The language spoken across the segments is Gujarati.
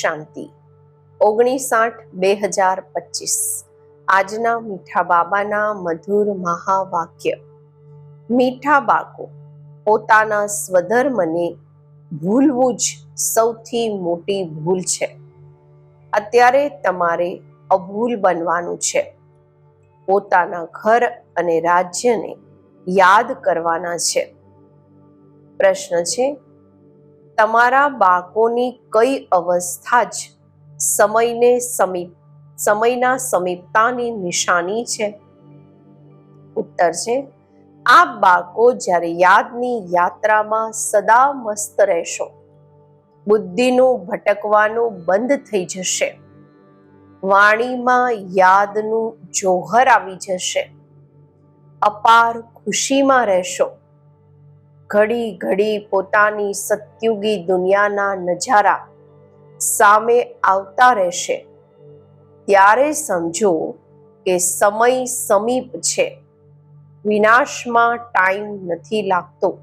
શાંતિ. ઓગણીસ આઠ બે હજાર પચીસ. આજના મીઠા બાબાના મધુર મહાવાક્ય. મીઠા બાળકો, પોતાના સ્વધર્મને ભૂલવું જ સૌથી મોટી ભૂલ છે. અત્યારે તમારે અભૂલ બનવાનું છે. પોતાના ઘર અને રાજ્યને યાદ કરવાના છે. પ્રશ્ન છે તમારા બાળકોની કઈ અવસ્થા જ સમયને સમીપ, સમયના સમીપતાની નિશાની છે? ઉત્તર છે, આ બાળકો જ્યારે યાદની યાત્રામાં સદા મસ્ત રહેશો. બુદ્ધિનું ભટકવાનું બંધ થઈ જશે. વાણીમાં યાદનું જોહર આવી જશે. અપાર ખુશીમાં રહેશો. ઘડી ઘડી પોતાની સત્યુગી દુનિયાના નજારા સામે આવતા રહેશે. ત્યારે સમજો કે સમય સમીપ છે. વિનાશમાં ટાઈમ નથી લાગતો.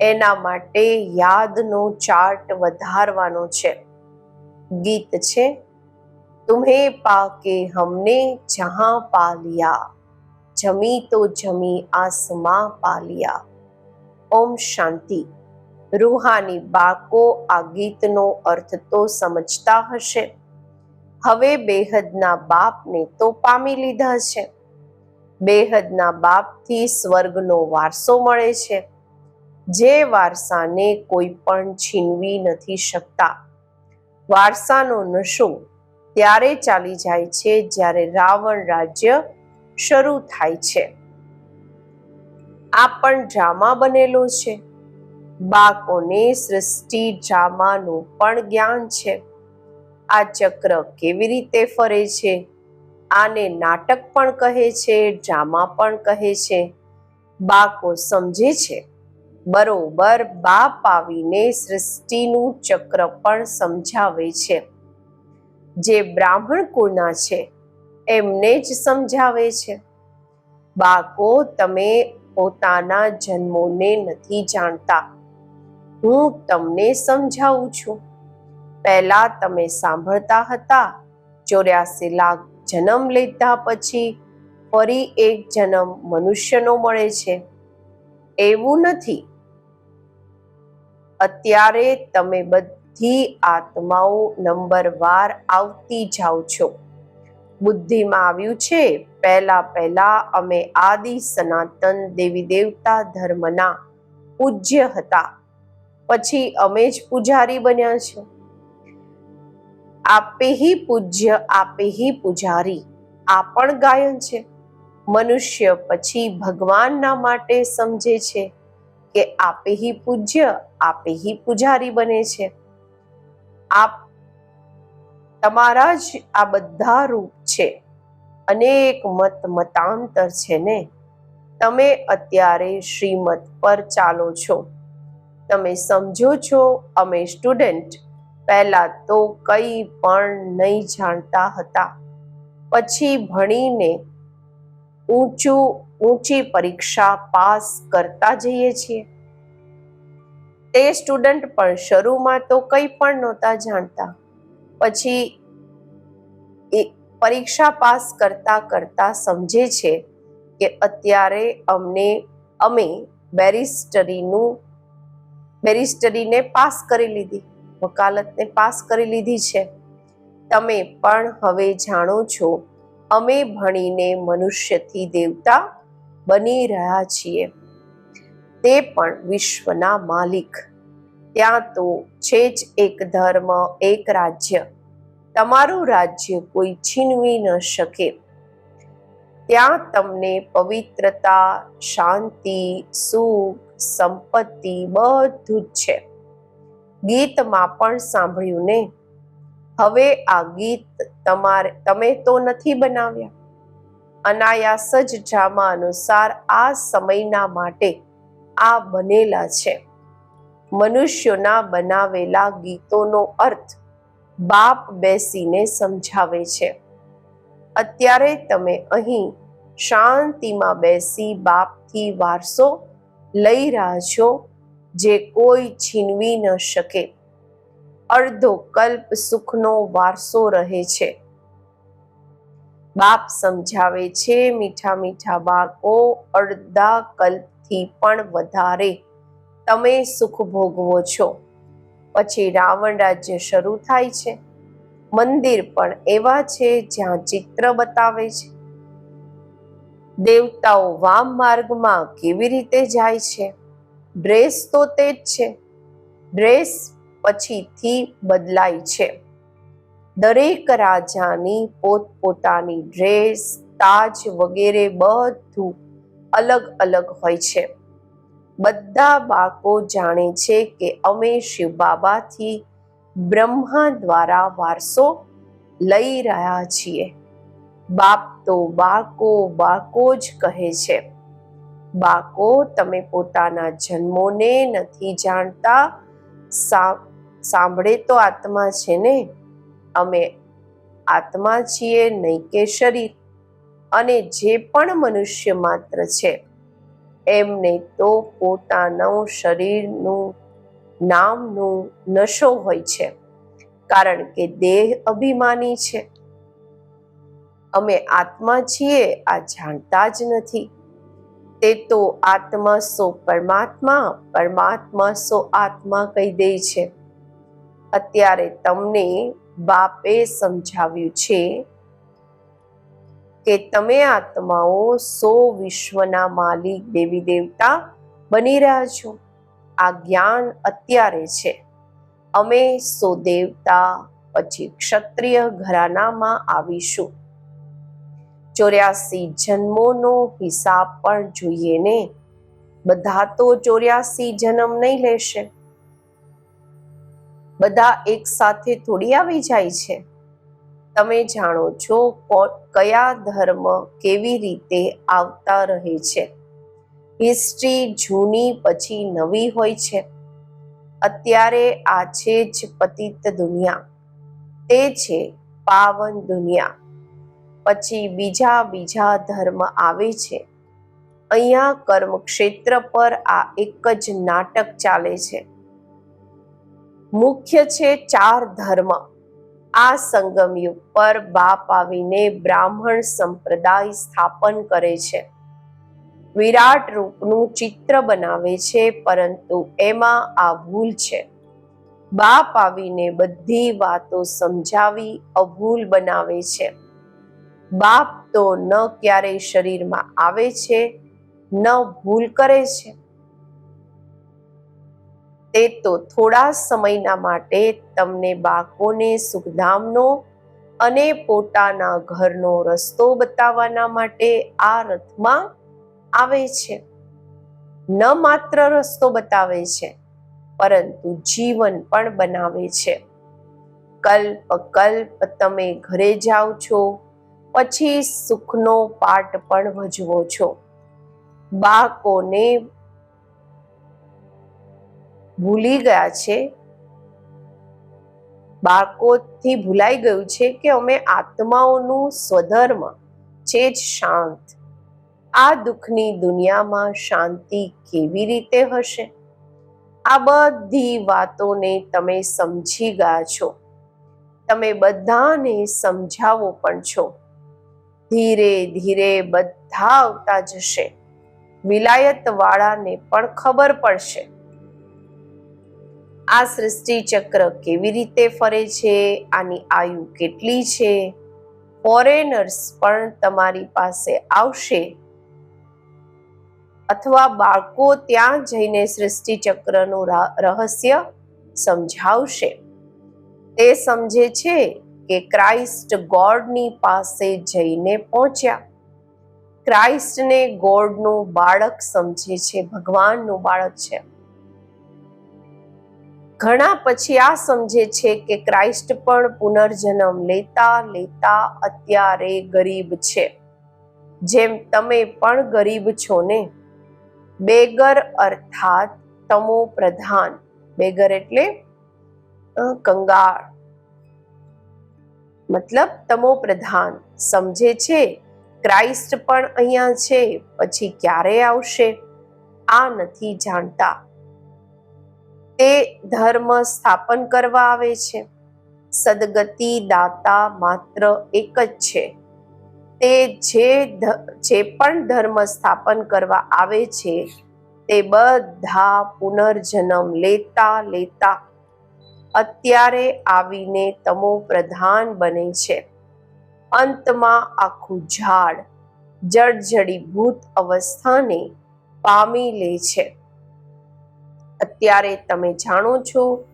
એના માટે યાદનો ચાર્ટ વધારવાનો છે. ગીત છે, તુમ્હે પાકે હમને જહાં પાલિયા જમી તો જમી આસમાં પાલિયા ઓમ શાંતિ. રૂહાની બાકો આ ગીતનો અર્થ તો સમજતા હશે. હવે બેહદના બાપને તો પામી લીધા છે. બેહદના બાપથી સ્વર્ગનો વારસો મળે છે. જે વારસાને કોઈ પણ છીનવી નથી શકતા. વારસાનો નશો ત્યારે ચાલી જાય છે જ્યારે રાવણ રાજ્ય શરૂ થાય છે. આ પણ ડ્રામા બનેલો છે. બાળકોને સૃષ્ટિ ડ્રામાનું પણ જ્ઞાન છે. આ ચક્ર કેવી રીતે ફરે છે? આને નાટક પણ કહે છે ડ્રામા પણ કહે છે. બાળકો સમજે છે. બરોબર બાપ આવીને સૃષ્ટિનું ચક્ર પણ સમજાવે છે. જે બ્રાહ્મણ કુળના છે, એમને જ સમજાવે છે. બાળકો, તમે પોતાના જન્મોને નથી જાણતા. હું તમને સમજાવું છું. પહેલા તમે સાંભળતા હતા, ચોર્યાસી લાખ જન્મ લીધા પછી ફરી એક જન્મ મનુષ્યનો મળે છે. એવું નથી. અત્યારે તમે બધી આત્માઓ નંબરવાર આવતી જાઓ છો. બુદ્ધિમાં આવ્યું છે. પહેલા પહેલા અમે આદિ સનાતન દેવી દેવતા ધર્મના પૂજ્ય હતા. પછી અમે જ પૂજારી બન્યા છે આપે હી પૂજ્ય, આપે હી પૂજારી. આ પણ ગાયન છે. મનુષ્ય પછી ભગવાનના માટે સમજે છે કે આપે હી પૂજ્ય, આપે હી પૂજારી બને છે. આપ તમારા જ આ બધા રૂપ છે. અનેક મત મતાંતર છે ને? તમે અત્યારે શ્રીમત પર ચાલો છો. તમે સમજો છો, અમે સ્ટુડન્ટ. પહેલા તો કંઈ પણ નહીં જાણતા હતા. પછી ભણીને ઊંચું, ઊંચી પરીક્ષા પાસ કરતા જઈએ છીએ. તે સ્ટુડન્ટ પણ શરૂમાં તો કંઈ પણ નહોતા જાણતા. પછી એ પરીક્ષા પાસ કરતા કરતા સમજે છે કે અત્યારે અમને, અમે બેરિસ્ટરીનું, બેરિસ્ટરીને પાસ કરી લીધી, વકાલતને પાસ કરી લીધી છે. તમે પણ હવે જાણો છો, અમે ભણીને મનુષ્યથી દેવતા બની રહ્યા છીએ. તે પણ વિશ્વના માલિક. ત્યાં તો છે જ એક ધર્મ, એક રાજ્ય. તમારું રાજ્ય કોઈ છીનવી ન શકે. ત્યાં તમને પવિત્રતા, શાંતિ, સુખ, સંપત્તિ બધું જ છે. ગીતમાં પણ સાંભળ્યું ને? હવે આ ગીત તમારે, તમે તો નથી બનાવ્યા? અનાયાસ જ ડ્રામા અનુસાર આ સમયના માટે આ બનેલા છે. મનુષ્યોના બનાવેલા ગીતોનો અર્થ બાપ બેસીને સમજાવે છે. અત્યારે તમે અહીં શાંતિમાં બેસી બાપથી વારસો લઈ રહ્યા છો જે કોઈ છીનવી ન શકે. અડધો કલ્પ સુખનો વારસો રહે છે. બાપ સમજાવે છે મીઠા મીઠા બાળકો અડધા કલ્પથી પણ વધારે. તમે સુખ ભોગવો છો. પછી રાવણ રાજ્ય શરૂ થાય છે. મંદિર પણ એવા છે જ્યાં ચિત્ર બતાવે છે. દેવતાઓ વામ માર્ગમાં કેવી રીતે જાય છે? ડ્રેસ તો તે જ છે. ડ્રેસ પછીથી બદલાય છે. દરેક રાજાની પોતપોતાની ડ્રેસ, તાજ વગેરે બધું અલગ અલગ હોય છે. બધા બાળકો જાણે છે કે અમે શિવ બાબાથી બ્રહ્મા દ્વારા વારસો લઈ રહ્યા છીએ. બાપ તો બાળકો બાળકો જ કહે છે. બાળકો, તમે પોતાના જન્મોને નથી જાણતા. સાંભળે તો આત્મા છે ને? અમે આત્મા છીએ નહીં કે શરીર અને જે પણ મનુષ્ય માત્ર છે એમને તો પોતાનું શરીરનું નામનું નશો હોય છે. કારણ કે દેહ અભિમાની છે. અમે આત્મા છીએ, આ જાણતા જ નથી. તે તો આત્મા સો પરમાત્મા પરમાત્મા સો આત્મા કહી દે છે. અત્યારે તમને બાપે સમજાવ્યું છે કે તમે આત્માઓ સો વિશ્વના માલિક દેવી દેવતા બની રહ્યા છો. આ જ્ઞાન અત્યારે છે. અમે સો દેવતા, પછી ક્ષત્રિય ઘરાનામાં આવીશું. ચોર્યાસી જન્મોનો હિસાબ પણ જોઈએ ને? બધા તો ચોર્યાસી જન્મ નહીં લેશે. બધા એક સાથે થોડી આવી જાય છે. તમે જાણો છો કયા ધર્મ કેવી રીતે આવતા રહે છે? હિસ્ટ્રી જૂની પછી નવી હોય છે. અત્યારે આ છે જ પતિત દુનિયા. તે છે પાવન દુનિયા. પછી બીજા બીજા ધર્મ આવે છે. અહીંયા કર્મ ક્ષેત્ર પર આ એક જ નાટક ચાલે છે. મુખ્ય છે ચાર ધર્મ. આ સંગમ યુગ પર બાપ આવીને બ્રાહ્મણ સંપ્રદાય સ્થાપન કરે છે. વિરાટ રૂપનું ચિત્ર બનાવે છે, પરંતુ એમાં આ ભૂલ છે. બાપ આવીને બધી વાતો સમજાવી અભૂલ બનાવે છે. બાપ તો ન ક્યારેય શરીરમાં આવે છે, ન ભૂલ કરે છે. તે તો થોડા સમયના માટે તમને બાકોને સુખધામનો અને પોતાના ઘરનો રસ્તો બતાવવાના માટે આ રથમાં આવે છે. ન માત્ર રસ્તો બતાવે છે, પરંતુ જીવન પણ બનાવે છે. કલ્પ કલ્પ તમે ઘરે જાઓ છો, પછી સુખનો પાઠ પણ ભજવો છો. બાળકોને ભૂલી ગયા છે. બાળકોથી ભૂલાઈ ગયું છે કે અમે આત્માઓનું સ્વધર્મ છે જ શાંત. આ દુઃખની દુનિયામાં શાંતિ કેવી રીતે હશે? આ બધી વાતોને તમે સમજી ગયા છો. તમે બધાને સમજાવો પણ છો. ધીરે ધીરે બધા આવતા જશે. વિલાયત વાળાને પણ ખબર પડશે. આ સૃષ્ટિ ચક્ર કેવી રીતે ફરે છે? આની આયુ કેટલી છે? ફોરેનર્સ પણ તમારી પાસે આવશે? અથવા બાળકો ત્યાં જઈને સૃષ્ટિ ચક્રનું રહસ્ય સમજાવશે? તે સમજે છે કે ક્રાઇસ્ટ ગોડની પાસે જઈને પહોંચ્યા. ક્રાઇસ્ટને ગોડનું બાળક સમજે છે, ભગવાનનું બાળક છે. ઘણા પછી આ સમજે છે કે ક્રાઇસ્ટ પણ પુનર્જન્મ લેતા લેતા અત્યારે ગરીબ છે. જેમ તમે પણ ગરીબ છો ને? બેગર અર્થાત તમો પ્રધાન. બેગર એટલે કંગાળ. મતલબ તમો પ્રધાન. સમજે છે, ક્રાઇસ્ટ પણ અહીંયા છે, પછી ક્યારે આવશે? આ નથી જાણતા. તે ધર્મ સ્થાપન કરવા આવે છે. સદગતિ દાતા માત્ર એક જ છે. તે જે જે પણ ધર્મ સ્થાપન કરવા આવે છે, તે બધા પુનર્જન્મ લેતા લેતા અત્યારે આવીને તમો પ્રધાન બને છે. અંતમાં આખું ઝાડ જળજડીભૂત અવસ્થાને પામી લે છે. અત્યારે તમે જાણો છો,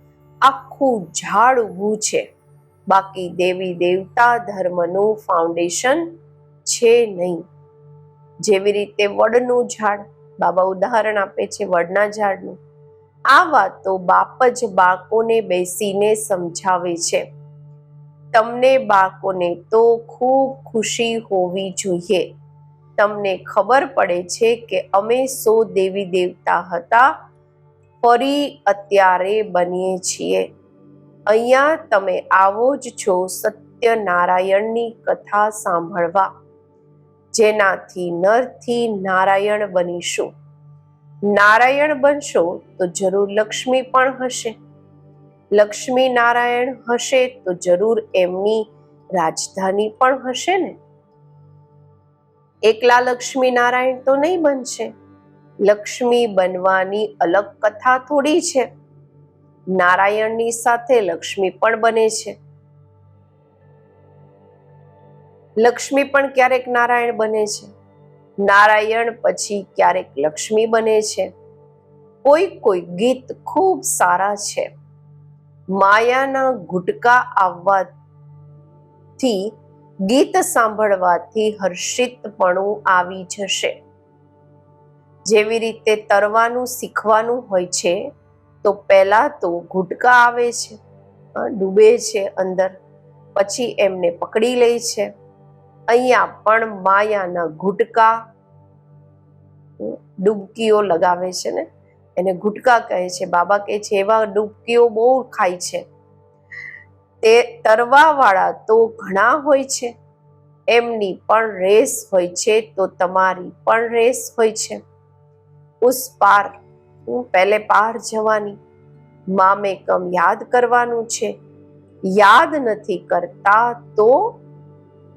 આખું ઝાડ ઊભું છે. બાકી દેવી દેવતા ધર્મનું ફાઉન્ડેશન છે નહીં. જેવી રીતે વડનું ઝાડ, બાબા ઉદાહરણ આપે છે વડના ઝાડનું. આ વાતો બાપ જ બાળકોને બેસીને સમજાવે છે. તમને બાળકોને તો ખૂબ ખુશી હોવી જોઈએ. તમને ખબર પડે છે કે અમે સો દેવી દેવતા હતા ફરી અત્યારે બનીએ છીએ. અહીંયા તમે આવો જ છો સત્યનારાયણની કથા સાંભળવા. જેનાથી નરથી નારાયણ બનીશું. નારાયણ બનશો તો જરૂર લક્ષ્મી પણ હશે. લક્ષ્મી નારાયણ હશે તો જરૂર એમની રાજધાની પણ હશે ને? એકલા લક્ષ્મી નારાયણ તો નહીં બનશે. લક્ષ્મી બનવાની અલગ કથા થોડી છે. નારાયણની સાથે લક્ષ્મી પણ બને છે. લક્ષ્મી પણ ક્યારેક નારાયણ બને છે. નારાયણ પછી ક્યારેક લક્ષ્મી બને છે. કોઈ કોઈ ગીત ખૂબ સારા છે. માયાના ગુટકા આવવાથી, ગીત સાંભળવાથી હર્ષિતપણું આવી જશે. જેવી રીતે તરવાનું, શીખવાનું હોય છે, તો પહેલાં તો ગુટકા આવે છે ડૂબે છે અંદર, પછી એમને પકડી લે છે. અહીંયા પણ માયાના ગુટકા ડૂબકીઓ લગાવે છે ને, એને ગુટકા કહે છે. બાબા કહે છે, એવા ડૂબકીઓ બહુ ખાય છે. તે તરવાવાળા તો ઘણા હોય છે, એમની પણ રેસ હોય છે, તો તમારી પણ રેસ હોય છે. ઉસ પાર હું પહેલે પાર જવાની મામે કમ યાદ કરવાનું છે યાદ નથી કરતા તો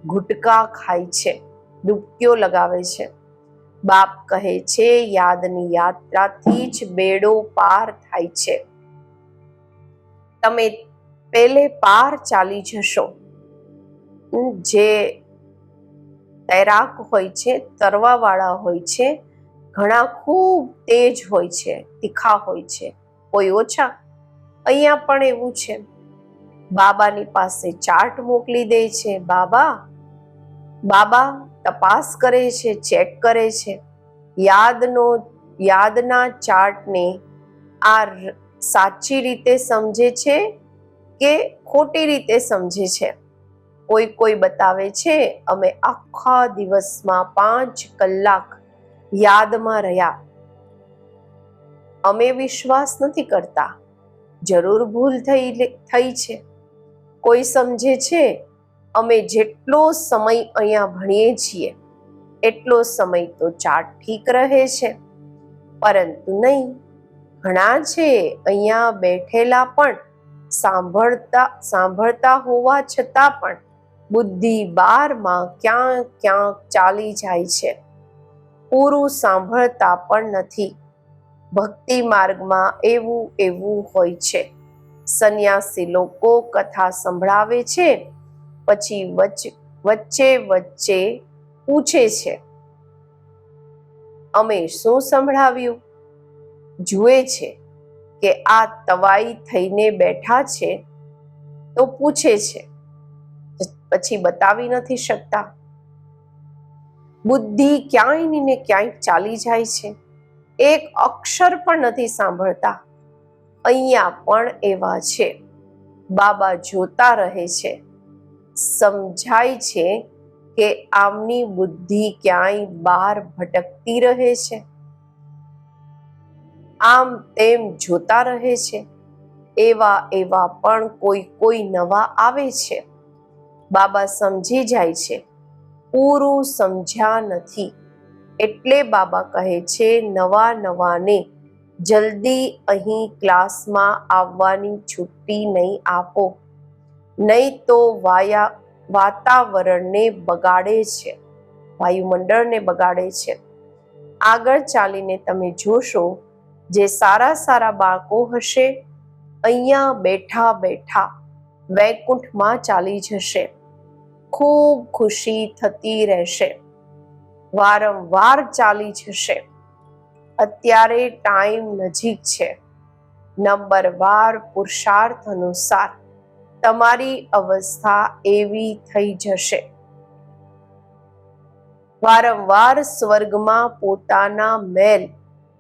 ગુટકા ખાય છે ડૂબકીઓ લગાવે છે બાપ કહે છે યાદની યાત્રાથી જ બેડો પાર થાય છે તમે પેલે પાર ચાલી જશો જે તૈરાક હોય છે તરવાવાળા હોય છે ઘણા ખૂબ તેજ હોય છે, તીખા હોય છે, કોઈ ઓછા. અહીંયા પણ એવું છે. બાબાની પાસે ચાર્ટ મોકલી દે છે, બાબા બાબા તપાસ કરે છે, ચેક કરે છે. યાદનો, યાદના ચાર્ટને આ સાચી રીતે સમજે છે કે ખોટી રીતે સમજે છે? કોઈ કોઈ બતાવે છે, અમે આખા દિવસમાં પાંચ કલાક યાદમાં રહ્યા. અમે વિશ્વાસ નથી કરતા. જરૂર ભૂલ થઈ થઈ છે. કોઈ સમજે છે, અમે જેટલો સમય અહીંયા ભણીએ છીએ, એટલો સમય તો ચાર્ટ ઠીક રહે છે. પરંતુ નહીં, ઘણા છે અહીંયા બેઠેલા પણ, સાંભળતા સાંભળતા હોવા છતાં પણ, બુદ્ધિ બારમાં ક્યાં ક્યાંક ચાલી જાય છે. પૂરું સાંભળતા પણ નથી. ભક્તિ માર્ગમાં એવું એવું હોય છે. સંન્યાસી લોકો કથા સંભળાવે છે, પછી વચ્ચે વચ્ચે પૂછે છે. અમે શું સંભળાવ્યું? જુએ છે કે આ તવાઈ થઈને બેઠા છે. તો પૂછે છે. પછી બતાવી નથી શકતા. બુદ્ધિ ક્યાંય ને ક્યાંય ચાલી જાય છે. એક અક્ષર પણ નથી સાંભળતા. અહીંયા પણ એવા છે. બાબા જોતા રહે છે. સમજાય છે કે આમની બુદ્ધિ ક્યાંય બહાર ભટકતી રહે છે. આમ તેમ જોતા રહે છે. એવા એવા પણ કોઈ કોઈ નવા આવે છે. બાબા સમજી જાય છે પૂરું સમજ્યા નથી. એટલે બાબા કહે છે, નવા નવાને જલ્દી અહીં ક્લાસમાં આવવાની છુટ્ટી નહીં આપો. નહીં તો વાયા, વાતાવરણને બગાડે છે, વાયુમંડળને બગાડે છે. આગળ ચાલીને તમે જોશો, જે સારા સારા બાળકો હશે, અહીંયા બેઠા બેઠા વૈકુંઠમાં ચાલી જશે. ખૂબ ખુશી થતી રહેશે. વારંવાર ચાલી જશે. અત્યારે ટાઈમ નજીક છે. નંબર વાર પુરુષાર્થ અનુસાર તમારી અવસ્થા એવી થઈ જશે. વારંવાર સ્વર્ગમાં પોતાના મેલ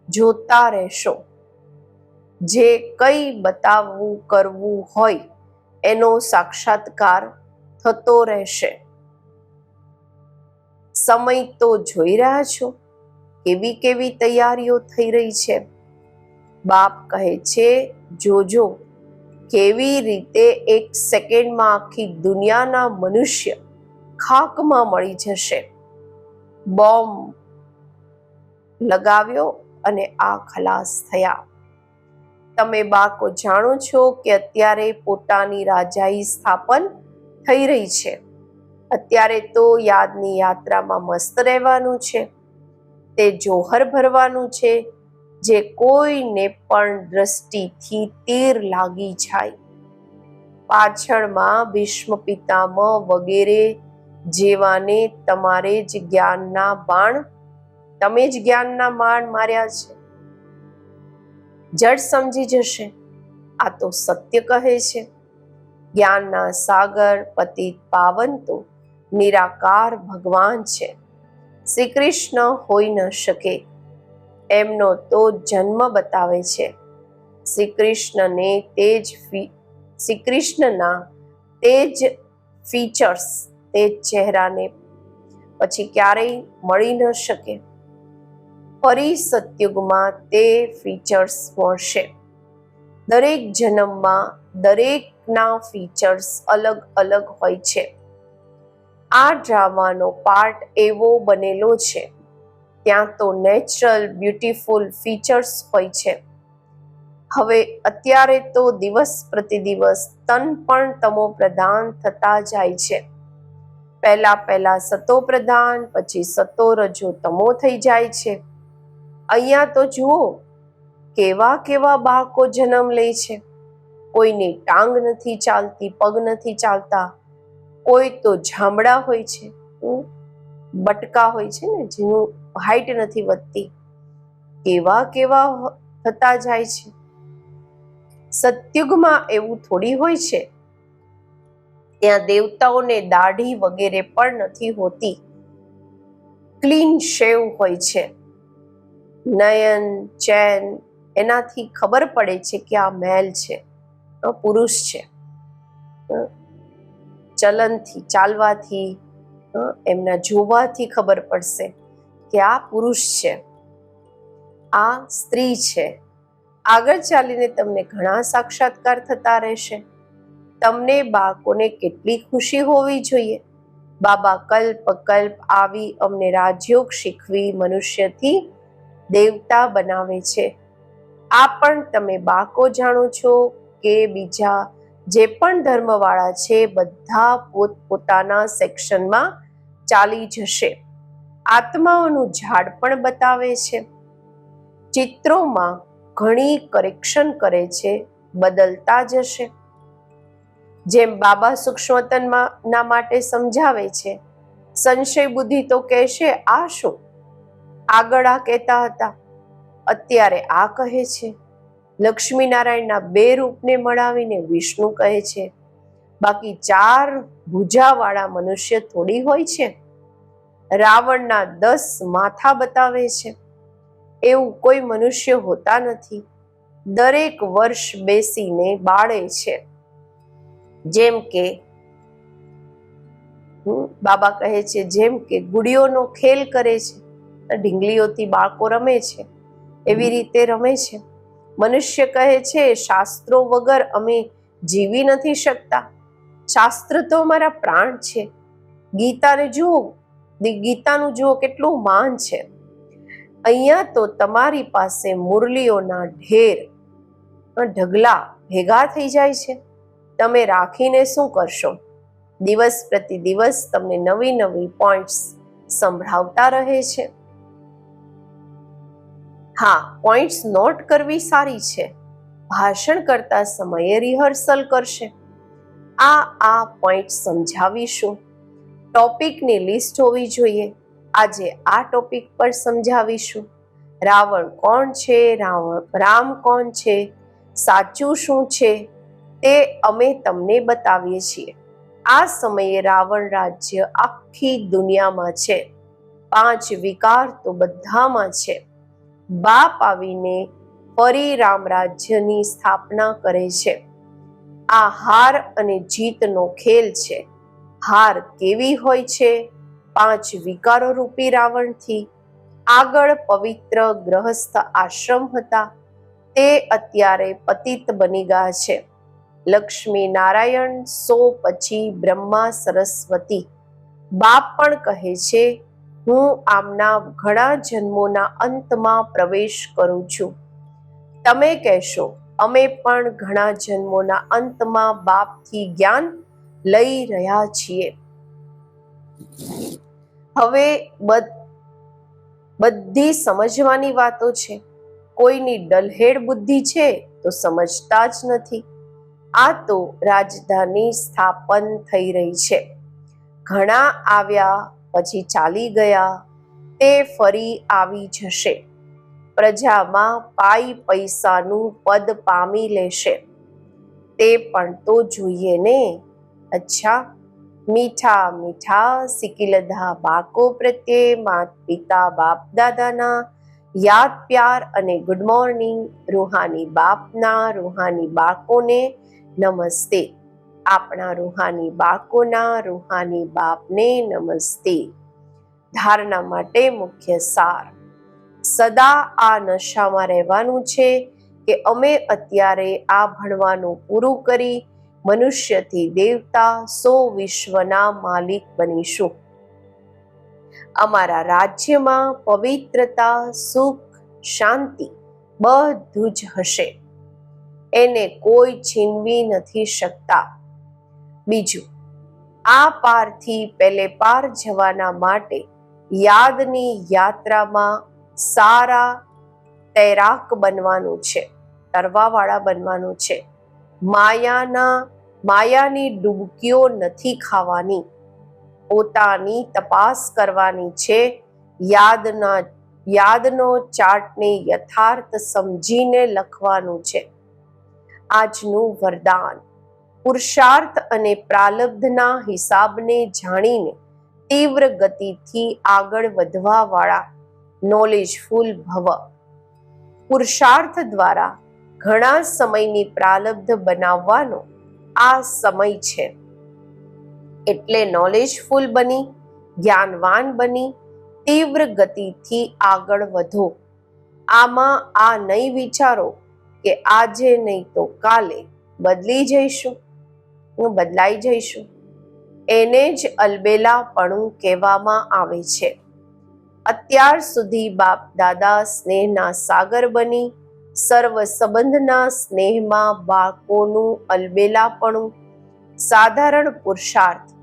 જોતા રહેશો. જે કઈ બતાવવું કરવું હોય એનો સાક્ષાત્કાર થતો રહેશે. સમય તો જોઈ રહ્યા છો, કેવી કેવી તૈયારીઓ થઈ રહી છે. બાપ કહે છે, જોજો, કેવી રીતે એક સેકન્ડમાં આખી દુનિયાના મનુષ્ય ખાકમાં મળી જશે. બોમ્બ લગાવ્યો અને આ ખલાસ થયા. તમે બાકો જાણો છો કે અત્યારે પોતાની રાજાઈ સ્થાપન થઈ રહી છે. અત્યારે તો યાદની યાત્રામાં મસ્ત રહેવાનું છે. તે જોહર ભરવાનું છે, જે કોઈને પણ દ્રષ્ટિથી તીર લાગી જાય. પાછળમાં ભીષ્મ પિતામહ વગેરે જેવાને તમારે જ જ્ઞાનના બાણ, તમે જ જ્ઞાનના બાણ માર્યા છે. જડ સમજી જશે, આ તો સત્ય કહે છે. જ્ઞાનના સાગર પતિત પાવન તો નિરાકાર ભગવાન છે. શ્રી કૃષ્ણ હોઈ ન શકે. એમનો તો જન્મ બતાવે છે. શ્રી કૃષ્ણને તે જ શ્રી કૃષ્ણના તે જ ફીચર્સ, તે જ ચહેરાને પછી ક્યારેય મળી ન શકે. ફરી સત્યુગમાં તે ફીચર્સ મળશે. દરેક જન્મમાં દરેકના ફીચર્સ અલગ અલગ હોય છે. આ ડ્રામાનો પાર્ટ એવો બનેલો છે. ત્યાં તો નેચરલ બ્યુટીફુલ ફીચર્સ હોય છે. હવે અત્યારે તો દિવસ પ્રતિદિવસ તન પણ તમો પ્રધાન થતા જાય છે. પહેલા પહેલા સતો પ્રધાન, પછી સતો રજો તમો થઈ જાય છે. અહીંયા તો જુઓ, કેવા કેવા બાળકો જન્મ લે છે. કોઈની ટાંગ નથી ચાલતી, પગ નથી ચાલતા. કોઈ તો જામડા હોય છે બટકા હોય છે ને, જેનું હાઈટ નથી વધતી. કેવા કેવા થતા જાય છે. સત્યુગમાં એવું થોડી હોય છે. ત્યાં દેવતાઓને દાઢી વગેરે પણ નથી હોતી. ક્લીન શેવ હોય છે. નયન, ચેન, એનાથી ખબર પડે છે કે આ મહેલ છે. પુરુષ છે. ચલનથી, ચાલવાથી એમના જોવાથી ખબર પડશે કે આ પુરુષ છે. આ સ્ત્રી છે. આગળ ચાલીને તમને ઘણા સાક્ષાત્કાર થતા રહેશે. તમને બાળકોને કેટલી ખુશી હોવી જોઈએ? બાબા કલ્પ કલ્પ આવી અમને રાજયોગ શીખવી મનુષ્યથી દેવતા બનાવે છે. આ પણ તમે બાળકો જાણો છો? કે બીજા જે પણ ધર્મવાળા છે, બધા પોત, પોતાના સેક્શનમાં ચાલી જશે. આત્માઓનું ઝાડ પણ બતાવે છે. ચિત્રોમાં ઘણી કરેક્શન કરે છે, બદલતા જશે. જેમ બાબા સૂક્ષ્મતનના માટે સમજાવે છે, સંશય બુદ્ધિ તો કહેશે, આ શું? આગળ આ કહેતા હતા. અત્યારે આ કહે છે. લક્ષ્મીનારાયણના બે રૂપને મળાવીને વિષ્ણુ કહે છે, બાકી ચાર ભુજાવાળા મનુષ્ય થોડી હોય છે? રાવણના દસ માથા બતાવે છે. એવું કોઈ મનુષ્ય હોતા નથી. દરેક વર્ષ બેસીને બાળે છે. જેમ કે બાબા કહે છે, જેમ કે ગુડીઓનો ખેલ કરે છે. ઢીંગલીઓથી બાળકો રમે છે. એવી રીતે રમે છે. મનુષ્ય કહે છે, શાસ્ત્રો વગર અમે જીવી નથી શકતા. શાસ્ત્ર તો અમારા પ્રાણ છે. ગીતાને જુઓ ગીતાનું જુઓ કેટલું માન છે. અહીંયા તો તમારી પાસે મુરલીઓના ઢેર ઢગલા ભેગા થઈ જાય છે. તમે રાખીને શું કરશો? દિવસ પ્રતિ દિવસ તમને નવી નવી પોઈન્ટ્સ સંભળાવતા રહે છે. હા પોઈન્ટ્સ નોટ કરવી સારી છે. ભાષણ કરતા સમયે રિહર્સલ કરશે. આ આ પોઈન્ટ સમજાવીશું. ટોપિકની લિસ્ટ હોવી જોઈએ. આજે આ ટોપિક પર સમજાવીશું. રાવણ કોણ છે? રાવણ, રામ કોણ છે? સાચું શું છે? તે અમે તમને બતાવીએ છીએ. આ સમયે રાવણ રાજ્ય આખી દુનિયામાં છે. પાંચ વિકાર તો બધામાં છે. બાપ આવીને ફરી રામ રાજ્યની સ્થાપના કરે છે. આ હાર અને જીતનો ખેલ છે. હાર કેવી હોય છે? પાંચ વિકારો રૂપી રાવણથી. આગળ પવિત્ર ગ્રહસ્થ આશ્રમ હતા. તે અત્યારે પતિત બની ગયા છે. લક્ષ્મી નારાયણ, સો પછી બ્રહ્મા સરસ્વતી. બાપ પણ કહે છે હું આમના ઘણા જન્મોના અંતમાં પ્રવેશ કરું છું. તમે કહેશો, અમે પણ ઘણા જન્મોના અંતમાં બાપથી જ્ઞાન લઈ રહ્યા છીએ. હવે બધી સમજવાની વાતો છે. કોઈની ડલહેડ બુદ્ધિ છે તો સમજતા જ નથી. આ તો રાજધાની સ્થાપન થઈ રહી છે. ઘણા આવ્યા પછી ચાલી ગયા, તે ફરી આવી જશે. પ્રજામાં પાઈ પૈસાનું પદ પામી લેશે. તે પણ તો જોઈએ ને? અચ્છા, મીઠા મીઠા સિકિલધા બાકો પ્રત્યે માત પિતા બાપ દાદાના યાદ પ્યાર અને ગુડ મોર્નિંગ રૂહાની બાપના, રૂહાની બાળકોને નમસ્તે. આપણા રૂહાની બાળકોના રૂહાની બાપને નમસ્તે. ધારણા માટે મુખ્ય સાર. સદા આ નશામાં રહેવાનું છે કે અમે અત્યારે આ ભણવાનું પૂરું કરી મનુષ્યથી દેવતા સો વિશ્વના માલિક બનીશું. અમારા રાજ્યમાં પવિત્રતા, સુખ, શાંતિ બધું જ હશે. એને કોઈ છીનવી નથી શકતા. બીજું, આ પારથી પેલે પાર જવાના માટે યાદની યાત્રામાં સારા તૈરાક બનવાનું છે, તરવાવાળા બનવાનું છે. માયાના, માયાની ડૂબકીઓ નથી ખાવાની, પોતાની તપાસ કરવાની છે, યાદના, યાદનો ચાર્ટને યથાર્થ સમજીને લખવાનું છે. આજનું વરદાન. પુરુષાર્થ અને પ્રાલબ્ધના હિસાબને જાણીને તીવ્ર ગતિથી આગળ વધવા વાળા નોલેજફુલ ભવ. પુરુષાર્થ દ્વારા ઘણા સમયની પ્રાલબ્ધ બનાવવાનો આ સમય છે. એટલે નોલેજફુલ બની, જ્ઞાનવાન બની, તીવ્ર ગતિથી આગળ વધો. આમાં આ નહીં વિચારો કે આજે નહીં તો કાલે બદલી જઈશું. હું બદલાઈ જઈશું. એને જ અલબેલાપણું કહેવામાં આવે છે. અત્યાર સુધી બાપ દાદા સ્નેહના સાગર બની, સર્વ સંબંધના સ્નેહમાં બાળકોનું અલબેલાપણું, સાધારણ પુરુષાર્થ,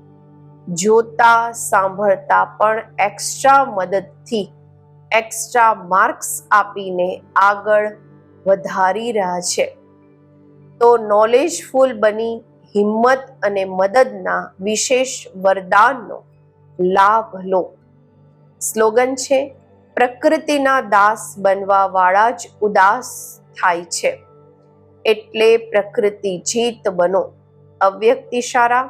જોતા સાંભળતા પણ એક્સ્ટ્રા મદદથી એક્સ્ટ્રા માર્ક્સ આપીને આગળ વધારી રહ્યા છે. તો નોલેજફુલ બની હિંમત અને મદદના વિશેષ વરદાનનો લાભ લો. સ્લોગન છે, પ્રકૃતિના દાસ બનવા વાળા જ ઉદાસ થાય છે. એટલે પ્રકૃતિ જીત બનો. અવ્યક્તિશારા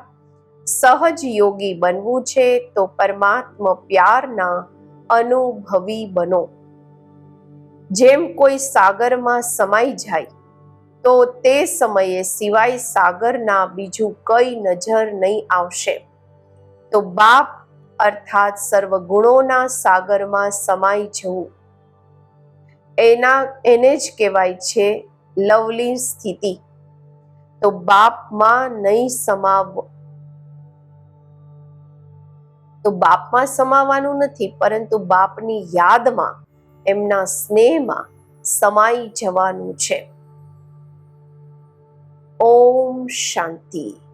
સહજ યોગી બનવું છે તો પરમાત્મા પ્યારના અનુભવી બનો. જેમ કોઈ સાગરમાં સમાઈ જાય તો તે સમયે સિવાય સાગરના બીજું કઈ નજર નહીં આવશે. તો બાપ અર્થાત સર્વ ગુણોના સાગરમાં સમાઈ જવું. એના, એને જ કહેવાય છે લવલી સ્થિતિ. તો બાપમાં નહીં સમાવ, તો બાપમાં સમાવાનું નથી, પરંતુ બાપની યાદમાં, એમના સ્નેહમાં સમાઈ જવાનું છે. ઓમ શાંતિ